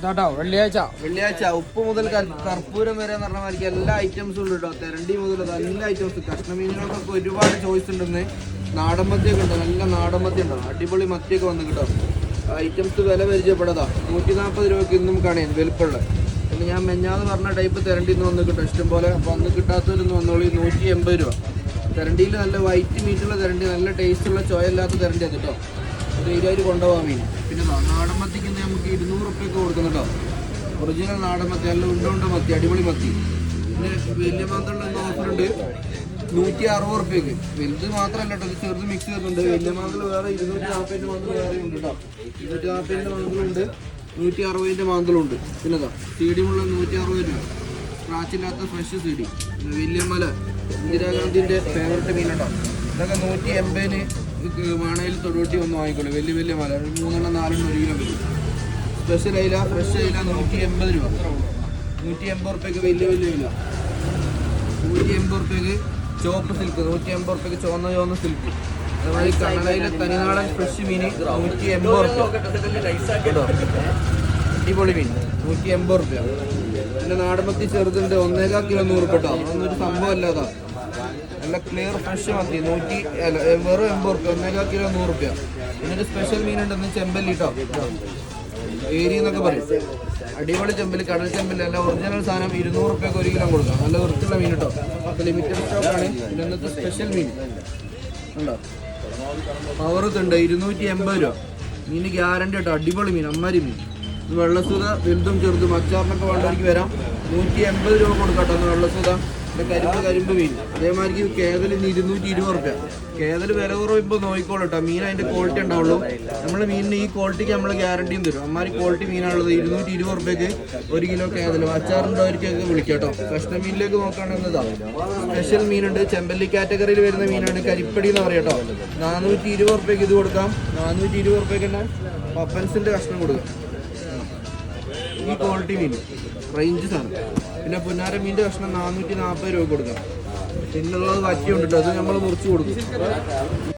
ഇതാട്ടോ വെള്ളിയാഴ്ച. വെള്ളിയാഴ്ച ഉപ്പ് മുതൽ കർപ്പൂരം വരെ എന്ന് പറഞ്ഞ മാതിരി എല്ലാ ഐറ്റംസും ഉണ്ട് കേട്ടോ. തെരണ്ടി മുതൽ എല്ലാ ഐറ്റംസും കഷ്ണമീനുകൾക്കൊക്കെ ഒരുപാട് ചോയ്സ് ഉണ്ടെന്ന് നാടൻ മത്തിയൊക്കെ ഉണ്ട് നല്ല നാടൻ മത്തി ഉണ്ടോ. അടിപൊളി മത്തിയൊക്കെ വന്നു കേട്ടോ. ഐറ്റംസ് വില പരിചയപ്പെടാതാ നൂറ്റി നാൽപ്പത് രൂപയ്ക്ക് ഇന്നും കാണാൻ വലുപ്പമുള്ള. പിന്നെ ഞാൻ മെഞ്ഞാന്ന് പറഞ്ഞ ടൈപ്പ് തെരണ്ടി നിന്ന് വന്ന് കിട്ടും. ഇഷ്ടം പോലെ അപ്പോൾ അന്ന് കിട്ടാത്തവരൊന്ന് വന്നോളി. നൂറ്റി എൺപത് രൂപ. തെരണ്ടിയിൽ നല്ല വൈറ്റ് മീറ്റുള്ള തെരണ്ടി നല്ല ടേസ്റ്റുള്ള ചോയല്ലാത്ത തെരണ്ടി അത് കേട്ടോ. ഒരു ഇരുപത് കൊണ്ടുപോകാൻ മീൻ പിന്നെ നാടൻ മത്തിക്ക് നമുക്ക് ഇരുന്നൂറ് റുപ്യൊക്കെ കൊടുക്കുന്നുണ്ടോ ഒറിജിനൽ നാടൻ മത്തി നല്ല ഉണ്ട ഉണ്ട മത്തി അടിപൊളി മത്തി. പിന്നെ വലിയ മാന്തള്ള ഓഫറുണ്ട് നൂറ്റി അറുപത് റുപ്യക്ക് വലുത് മാത്രമല്ല കേട്ടോ ചെറുത് മിക്സ് ചെയ്തിട്ടുണ്ട്. വലിയ മാന്തൽ വേറെ ഇരുന്നൂറ്റി നാൽപ്പതിന്റെ മാന്തൽ വേറെ ഉണ്ട് കേട്ടോ. ഇരുന്നൂറ്റി നാൽപ്പതിന്റെ മാന്തളുണ്ട് നൂറ്റി അറുപതിന്റെ മാന്തളുണ്ട് പിന്നെ സീഡിയുള്ള നൂറ്റി അറുപത് രൂപ. സ്ക്രാച്ചില്ലാത്ത ഫ്രഷ് സീഡി പിന്നെ മല ഇന്ദിരാഗാന്ധിന്റെ ഫേവററ്റ് കേട്ടോ. ഇതൊക്കെ നൂറ്റി എൺപതിന് മാണയിൽ തൊടുവട്ടി ഒന്ന് വാങ്ങിക്കോളൂ. വലിയ വലിയ മല. മൂന്നെണ്ണം നാലെണ്ണം ഒരു കിലോ വരും സ്പെഷ്യൽ അയില ഫ്രഷ് അയില നൂറ്റി എൺപത് രൂപ. നൂറ്റി എൺപത് റുപ്യക്ക് വലിയ വലിയ വില. നൂറ്റി എൺപത് റുപ്യക്ക് ചോപ്പ് സിൽക്ക് നൂറ്റി എൺപത് റുപ്യക്ക് ചുവന്ന ചുവന്ന സിൽക്ക് അതുപോലെ കണ്ണടയിലെ തനിനാടൻ ഫ്രഷ് മീൻ നൂറ്റി എൺപത് റുപ്യ അടിപൊളി മീൻ. നൂറ്റി എൺപത് റുപ്യ പിന്നെ നാടൻമത്തി ചെറുതുണ്ട് ഒന്നേകാൽ കിലോ നൂറ് കേട്ടോ. അതൊന്നും ഒരു സംഭവം അല്ലാതാ. നല്ല ക്ലിയർ ഫ്രഷ് മത്തി നൂറ്റി വെറും എൺപത് റുപ്യ ഒന്നേകാൽ കിലോ നൂറ് റുപ്യ. എന്നിട്ട് സ്പെഷ്യൽ മീൻ ഉണ്ടെന്ന് ചെമ്പല്ലി കേട്ടോ ഏരി എന്നൊക്കെ പറയും. അടിപൊളി ചെമ്പൽ കടൽ ചെമ്പൽ അല്ല ഒറിജിനൽ സാധനം ഇരുന്നൂറ് റുപ്യക്ക് ഒരു കിലോ കൊടുക്കാം. നല്ല വൃത്തിയുള്ള മീൻ കേട്ടോ അപ്പോൾ ലിമിറ്റഡ് സ്റ്റോക്കാണ് ഇന്നത്തെ സ്പെഷ്യൽ മീൻ. ഉണ്ടോ പവർ ഉണ്ട് ഇരുന്നൂറ്റി എൺപത് രൂപ. മീന് ഗ്യാരണ്ടി കേട്ടോ അടിപൊളി മീൻ അമ്മാരി മീൻ. വെള്ളസൂത വലുതും ചെറുതും അച്ചാറിനൊക്കെ വേണ്ടവർക്ക് വരാം. നൂറ്റി എൺപത് രൂപ കൊടുക്കട്ടോ വെള്ളസൂത. പിന്നെ കരിമ്പ് കരിമ്പ് മീൻ. അതേമാതിരി കേതൽ ഇന്ന് ഇരുന്നൂറ്റി ഇരുപത് റുപ്യ കേതൽ വില കുറവിപ്പോൾ നോക്കിക്കോളൂ മീൻ അതിന്റെ ക്വാളിറ്റി ഉണ്ടാവുള്ളൂ. നമ്മൾ മീനിന് ഈ ക്വാളിറ്റിക്ക് നമ്മൾ ഗ്യാരണ്ടിയും തരും. അമ്മാരി ക്വാളിറ്റി മീനാണുള്ളത്. ഇരുന്നൂറ്റി ഇരുപത് റുപ്യക്ക് ഒരു കിലോ കേതൽ അച്ചാറുണ്ടവർക്കൊക്കെ വിളിക്കാം കേട്ടോ കഷ്ണ മീനിലേക്ക് നോക്കുകയാണെന്നതാ സ്പെഷ്യൽ മീനുണ്ട്. ചെമ്പല്ലി കാറ്റഗറിയിൽ വരുന്ന മീനാണ് കരിപ്പടി എന്ന് പറയാം കേട്ടോ നാനൂറ്റി ഇരുപത് റുപ്യക്ക് ഇത് കൊടുക്കാം. നാനൂറ്റി ഇരുപത് റുപ്യക്ക് തന്നെ പപ്പൻസിന്റെ കഷ്ണം കൊടുക്കാം. ഈ ക്വാളിറ്റി മീൻ റേഞ്ച് സാധനം. പിന്നെ പുന്നാര മീന്റെ കഷ്ണം നാനൂറ്റി നാൽപ്പത് രൂപ കൊടുക്കാം. പിന്നുള്ളത് വറ്റി കൊണ്ടിട്ട് അത് നമ്മൾ മുറിച്ച് കൊടുക്കും.